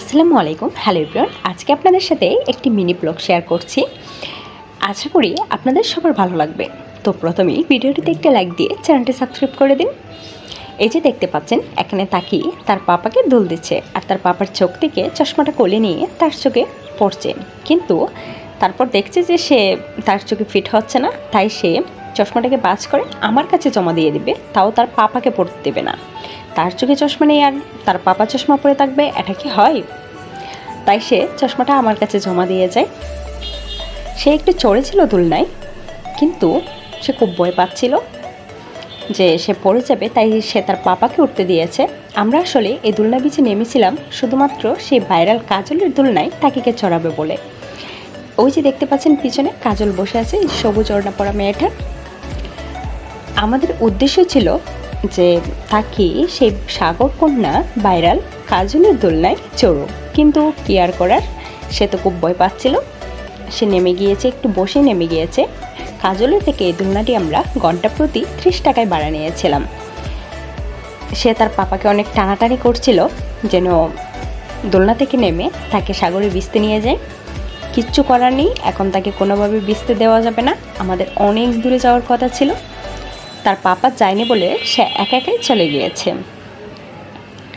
আসসালামু আলাইকুম। Hello everyone আজকে আপনাদের সাথে একটি মিনি ব্লগ শেয়ার করছি। আশা করি আপনাদের সবার ভালো লাগবে। তো প্রথমেই ভিডিওটিতে একটা লাইক দিয়ে চ্যানেলটি সাবস্ক্রাইব করে দিন। এই যে দেখতে পাচ্ছেন, এখানে তাকিয়ে তার পাপাকে দোল দিচ্ছে আর তার পাপার চোখ থেকে চশমাটা কোলে নিয়ে তার চোখে পড়ছে। কিন্তু তারপর দেখছে যে সে তার চোখে ফিট হচ্ছে না, তাই সে চশমাটাকে বাজ করে আমার কাছে জমা দিয়ে দিবে, তাও তার পাপাকে পড়তে দেবে না। তার চোখে চশমা নেই আর তার পাপা চশমা পরে থাকবে, এটা কি হয়? তাই সে চশমাটা আমার কাছে জমা দিয়ে যায়। সে একটু চড়েছিল দুলনায়, কিন্তু সে খুব ভয় পাচ্ছিল যে সে পড়ে যাবে, তাই সে তার পাপাকে উঠতে দিয়েছে। আমরা আসলে এই দুলনা বিচে নেমেছিলাম, শুধুমাত্র সেই ভাইরাল কাজলের দোলনায় তাকিকে চড়াবে বলে। ওই যে দেখতে পাচ্ছেন পিছনে কাজল বসে আছে, সবুজ ওড়না পরা মেয়েটা। আমাদের উদ্দেশ্য ছিল যে তাকে সেই সাগর কন্যা ভাইরাল কাজলের দোলনায় চড়ো। কিন্তু কি আর করার? সে তো খুব ভয় পাচ্ছিল। সে নেমে গিয়েছে, একটু বসে নেমে গিয়েছে। কাজলের থেকে এই দোলনাটি আমরা ঘণ্টা প্রতি ত্রিশ টাকায় ভাড়া নিয়েছিলাম। সে তার পাপাকে অনেক টানাটানি করছিল, যেন দোলনা থেকে নেমে তাকে সাগরে বিস্তে নিয়ে যায়। কিচ্ছু করার নেই, এখন তাকে কোনোভাবে বিস্তে দেওয়া যাবে না। আমাদের অনেক দূরে যাওয়ার কথা ছিল। তার পাপা যায়নি বলে সে একা একাই চলে গিয়েছে।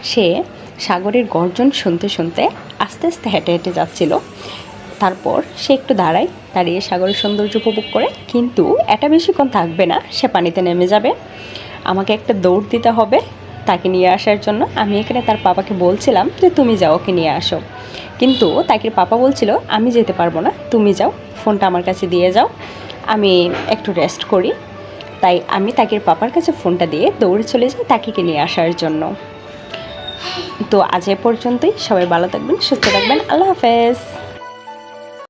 সে সাগরের গর্জন শুনতে শুনতে আস্তে আস্তে হেঁটে হেঁটে যাচ্ছিল। তারপর সে একটু দাঁড়ায়, দাঁড়িয়ে সাগরের সৌন্দর্য উপভোগ করে। কিন্তু এটা বেশিক্ষণ থাকবে না, সে পানিতে নেমে যাবে। আমাকে একটা দৌড় দিতে হবে তাকে নিয়ে আসার জন্য। আমি এখানে তার পাপাকে বলছিলাম যে তুমি যাও, ওকে নিয়ে আসো। কিন্তু তাকে পাপা বলছিল, আমি যেতে পারব না, তুমি যাও, ফোনটা আমার কাছে দিয়ে যাও। আমি একটু রেস্ট করি। তাই আমি তাকের পাপার কাছে ফোনটা দিয়ে দৌড়ে চলে যাই তাকিকে নিয়ে আসার জন্য। তো আজ এ পর্যন্তই। সবাই ভালো থাকবেন, সুস্থ থাকবেন। আল্লাহ হাফেজ।